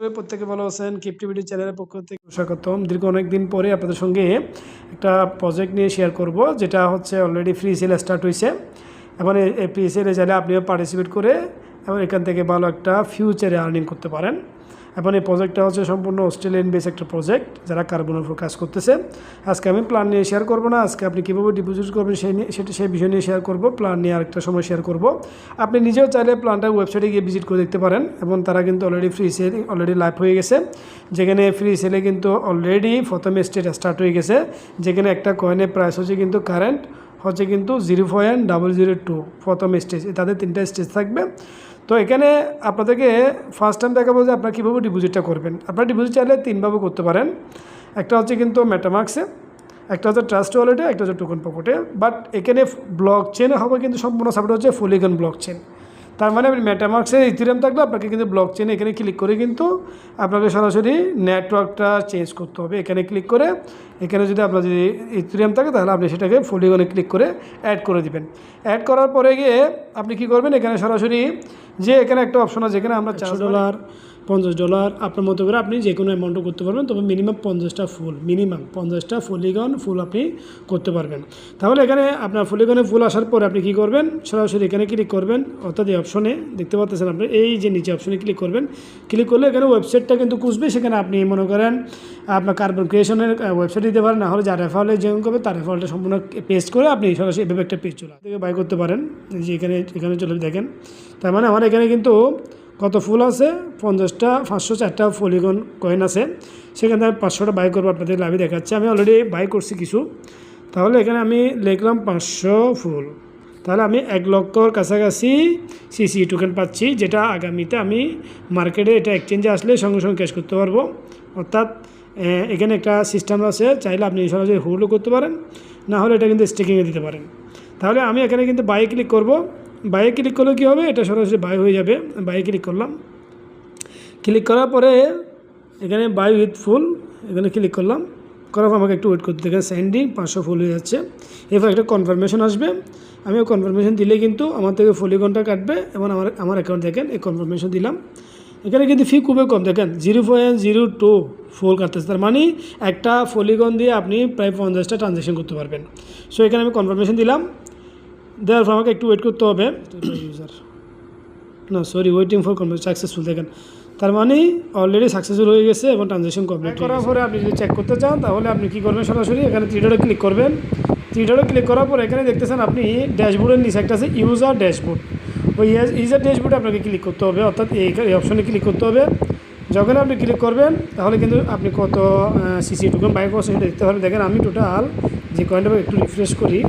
প্রত্যেকে ভালো আছেন কিপটিভিটি চ্যানেলের পক্ষ থেকে স্বাগতম। দীর্ঘ অনেক দিন পরে আপনাদের সঙ্গে একটা প্রজেক্ট নিয়ে শেয়ার করব, যেটা হচ্ছে অলরেডি ফ্রি সেল স্টার্ট হয়েছে এখন এই ফ্রি সেলে চাইলে আপনিও পার্টিসিপেট করে এবং এখান থেকে ভালো একটা ফিউচারে আর্নিং করতে পারেন। এবং এই প্রজেক্টটা হচ্ছে সম্পূর্ণ অস্ট্রেলিয়ান বেস একটা প্রজেক্ট যারা কার্বনের উপর কাজ করতেছে। আজকে আমি প্ল্যান নিয়ে শেয়ার করব না, আজকে আপনি কীভাবে ডিপোজিট করবেন সেই নিয়ে, সেটা, সেই বিষয় নিয়ে শেয়ার করব প্ল্যান নিয়ে আরেকটা সময় শেয়ার করব। আপনি নিজেও চাইলে প্ল্যানটা ওয়েবসাইটে গিয়ে ভিজিট করে দেখতে পারেন, এবং তারা কিন্তু already free sale already live হয়ে গেছে। যেখানে ফ্রি সেলে কিন্তু অলরেডি প্রথম স্টেট স্টার্ট হয়ে গেছে। যেখানে একটা কয়েনের প্রাইস হচ্ছে কিন্তু কারেন্ট হচ্ছে কিন্তু zero point double zero two প্রথম স্টেজ তাদের তিনটা স্টেজ থাকবে। তো এখানে আপনাদেরকে ফার্স্ট টাইম দেখাবো যে আপনারা কীভাবে ডিপোজিটটা করবেন। আপনারা ডিপোজিট চাইলে তিনভাবে করতে পারেন। একটা হচ্ছে কিন্তু ম্যাটামার্কসে একটা হচ্ছে ট্রাস্ট ওয়ালেটে একটা হচ্ছে টোকন পকেটে বাট এখানে ব্লক চেনে হবে কিন্তু সম্পূর্ণ সাপোর্ট হচ্ছে ফুলিগন ব্লক চেন তার মানে আপনি মেটামার্কসে ইথিরিয়াম থাকলে আপনাকে কিন্তু ব্লক চেনে এখানে ক্লিক করে কিন্তু আপনাকে সরাসরি নেটওয়ার্কটা চেঞ্জ করতে হবে। এখানে ক্লিক করে এখানে যদি আপনার যদি ইথিরিয়াম থাকে তাহলে আপনি সেটাকে ফোলিগনে ক্লিক করে অ্যাড করে দিবেন। অ্যাড করার পরে গিয়ে আপনি কি করবেন? এখানে সরাসরি যে এখানে একটা অপশন আছে এখানে আমরা চার ডলার পঞ্চাশ ডলার, আপনার মতো করে আপনি যে কোনো অ্যামাউন্টও করতে পারবেন, তবে মিনিমাম পঞ্চাশটা ফুল মিনিমাম পঞ্চাশটা ফুলিগন ফুল আপনি করতে পারবেন। তাহলে এখানে আপনার ফুলিগনে ফুল আসার পরে আপনি কি করবেন? সরাসরি এখানে ক্লিক করবেন, অর্থাৎ এই অপশনে দেখতে পাচ্ছেন আপনি, এই যে নিচে অপশনে ক্লিক করবেন ক্লিক করলে এখানে ওয়েবসাইটটা কিন্তু খুঁজবে, সেখানে আপনি মনে করেন আপনার কার্বন ক্রিয়েশনের ওয়েবসাইট দিতে পারেন না হলে যার রেফারেলে যেমন করবে, তার রেফারেলটা সম্পূর্ণ পেস্ট করে আপনি সরাসরি এভাবে একটা পেজ চলে থেকে বাই করতে পারেন যে এখানে এখানে চলে দেখেন। তার মানে আমার এখানে কিন্তু কত ফুল আছে? পঞ্চাশটা, পাঁচশো, চারটা ফলিগন কয়েন আছে। সেখানে আমি পাঁচশোটা বাই করব আপনাদের লাভে দেখাচ্ছে। আমি অলরেডি বাই করছি কিছু। তাহলে এখানে আমি লিখলাম পাঁচশো ফুল। তাহলে আমি এক লক্ষর কাছাকাছি সিসি টোকেন পাচ্ছি, যেটা আগামীতে আমি মার্কেটে এটা এক্সচেঞ্জে আসলে সঙ্গে সঙ্গে ক্যাশ করতে পারব। অর্থাৎ এখানে একটা সিস্টেম আছে, চাইলে আপনি সরাসরি হোল্ডও করতে পারেন। না হলে এটা কিন্তু স্টেকিংয়ে দিতে পারেন। তাহলে আমি এখানে কিন্তু বাই ক্লিক করব। বাইয়ে ক্লিক করলে কী হবে? এটা সরাসরি বাই হয়ে যাবে। বাইয়ে ক্লিক করলাম। ক্লিক করার পরে এখানে বাই উইথ ফুল এখানে ক্লিক করলাম। করার পর আমাকে একটু ওয়েট করতে দেখেন স্যান্ডিং পাঁচশো ফুল হয়ে যাচ্ছে। এরপর একটা কনফার্মেশন আসবে। আমিও কনফার্মেশন দিলে কিন্তু আমার থেকে ফলিগনটা কাটবে এবং আমার আমার অ্যাকাউন্ট দেখেন, এই কনফার্মেশন দিলাম। এখানে কিন্তু ফি খুবই কম। দেখেন zero point zero two four কাটতেছে। তার মানে একটা ফলিগন দিয়ে আপনি প্রায় পঞ্চাশটা ট্রানজ্যাকশন করতে পারবেন। সো এখানে আমি কনফার্মেশন দিলাম। দেওয়ার পর আমাকে একটু ওয়েট করতে হবে। ইউজার না sorry waiting for complete successful দেখেন। তার মানে অলরেডি সাকসেসফুল হয়ে গেছে এবং ট্রানজ্যাকশন কমপ্লিট করার পরে আপনি যদি চেক করতে চান তাহলে আপনি কী করবেন সরাসরি? এখানে থ্রিডোরে ক্লিক করবেন। থ্রিডোরে ক্লিক করার পর এখানে দেখতেছেন আপনি ড্যাশবোর্ডের নিচে একটা আছে ইউজার ড্যাশবোর্ড ওই ইউজার ড্যাশবোর্ডে আপনাকে ক্লিক করতে হবে অর্থাৎ এই এই অপশনে ক্লিক করতে হবে। যখন আপনি ক্লিক করবেন তাহলে কিন্তু আপনি কত সিসি টোকেন বাই করছেন সেটা দেখতে পারবেন দেখেন আমি টোটাল যে কয়েনটা একটু রিফ্রেশ করি।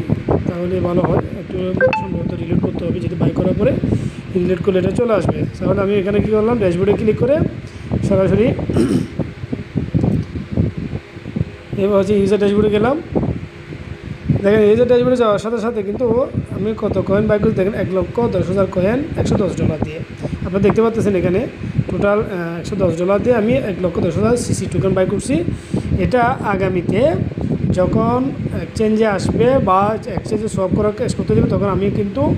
তাহলে ভালো হয়। একটু সম্ভবত রিলেট করতে হবে, যদি বাই করার পরে রিলেট করলে এটা চলে আসবে। তাহলে আমি এখানে কী করলাম? ড্যাশবোর্ডে ক্লিক করে সরাসরি এবার হচ্ছে ইউজার ড্যাশবোর্ডে গেলাম। দেখেন ইউজার ড্যাশবোর্ডে যাওয়ার সাথে সাথে কিন্তু আমি কত কয়েন বাই করছি? দেখেন, এক লক্ষ দশ হাজার কয়েন একশো দশ ডলার দিয়ে। আপনারা দেখতে পাচ্ছেন এখানে টোটাল একশো দশ ডলার দিয়ে আমি এক লক্ষ দশ হাজার সিসি টোকেন বাই করছি। এটা আগামীতে যখন এক্সচেঞ্জে আসবে বা এক্সচেঞ্জে সব করা ক্যাশ করতে দেবে, তখন আমি কিন্তু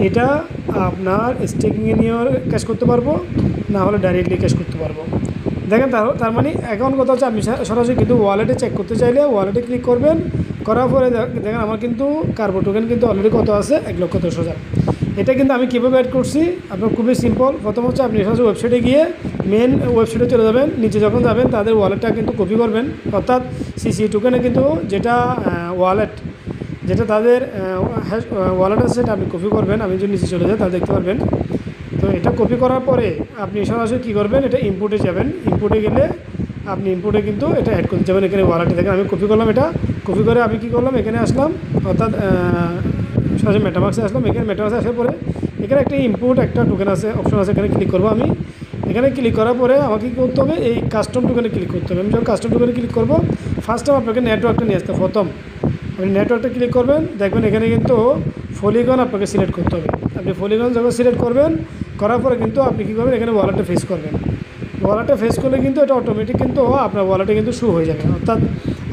এটা আপনার স্টেকিংয়ে নিয়েও ক্যাশ করতে পারব, না হলে ডাইরেক্টলি ক্যাশ করতে পারব। দেখেন তার তার মানে এখন কথা হচ্ছে আপনি সরাসরি কিন্তু ওয়ালেটে চেক করতে চাইলে ওয়ালেটে ক্লিক করবেন, করার পরে দেখ- দেখেন আমার কিন্তু কার্বো টোকেন কিন্তু অলরেডি কত আছে? এক লক্ষ দশ হাজার। এটা কিন্তু আমি কীভাবে অ্যাড করছি? আপনার খুবই সিম্পল প্রথম হচ্ছে আপনি সরাসরি ওয়েবসাইটে গিয়ে মেন ওয়েবসাইটে চলে যাবেন। নিচে যখন যাবেন, তাদের ওয়ালেটটা কিন্তু কপি করবেন। অর্থাৎ সিসি টোকেনে কিন্তু যেটা ওয়ালেট যেটা তাদের ওয়ালেট আছে, সেটা আপনি কপি করবেন। আমি যদি নিচে চলে যাই তাহলে দেখতে পারবেন। তো এটা কপি করার পরে আপনি সরাসরি কী করবেন? এটা ইনপুটে যাবেন। ইনপুটে গেলে আপনি ইনপুটে কিন্তু এটা অ্যাড করতে যাবেন। এখানে ওয়ালেটে দেখেন, আমি কপি করলাম এটা। কপি করে আমি কী করলাম? এখানে আসলাম। অর্থাৎ সরাসরি মেটামাক্সে আসলাম। এখানে মেটামাক্সে আসার পরে এখানে একটা ইনপুট একটা টোকেন আছে অপশন আছে, এখানে ক্লিক করব আমি। এখানে ক্লিক করার পরে আমাকে কী করতে হবে? এই কাস্টম টোকেনে ক্লিক করতে হবে। আমি যখন কাস্টম টোকেনে ক্লিক করব ফার্স্ট টাইম আপনাকে নেটওয়ার্কটা নিয়ে আসতে প্রথম। আপনি নেটওয়ার্কটা ক্লিক করবেন, দেখবেন এখানে কিন্তু ফলিগন আপনাকে সিলেক্ট করতে হবে। আপনি ফলিগন যখন সিলেক্ট করবেন, করার পরে কিন্তু আপনি কী করবেন? এখানে ওয়ালেটটা ফেস করবেন। ওয়ালেটটা ফেস করলে কিন্তু এটা অটোমেটিক কিন্তু আপনার ওয়ালেটে কিন্তু শু হয়ে যাবে। অর্থাৎ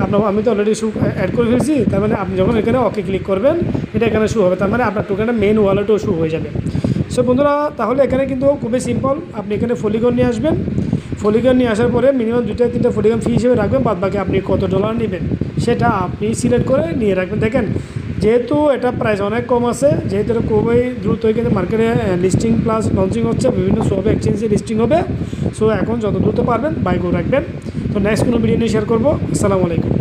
আপনার আমি তো অলরেডি শু অ্যাড করে ফেলেছি, তার মানে আপনি যখন এখানে ওকে ক্লিক করবেন, এটা এখানে শু হবে, তার মানে আপনার টোকেনটা মেন ওয়ালেটও শু হয়ে যাবে। সো বন্ধুরা, তাহলে এখানে কিন্তু খুবই সিম্পল আপনি এখানে ফলিগন নিয়ে আসবেন। ফলিগন নিয়ে আসার পরে মিনিমাম দুইটা তিনটা ফলিগন ফি হিসেবে রাখবেন বাদ বাকি আপনি কত ডলার নেবেন, সেটা আপনি সিলেক্ট করে নিয়ে রাখবেন। দেখেন যেহেতু এটা প্রাইস অনেক কম আছে, যেহেতু এটা খুবই দ্রুত কিন্তু মার্কেটে লিস্টিং প্লাস লঞ্চিং হচ্ছে, বিভিন্ন সব এক্সচেঞ্জে লিস্টিং হবে। সো এখন যত দ্রুত পারবেন বাই করে রাখবেন। তো নেক্সট কোনো ভিডিও নিয়ে শেয়ার করব। আসসালামু আলাইকুম।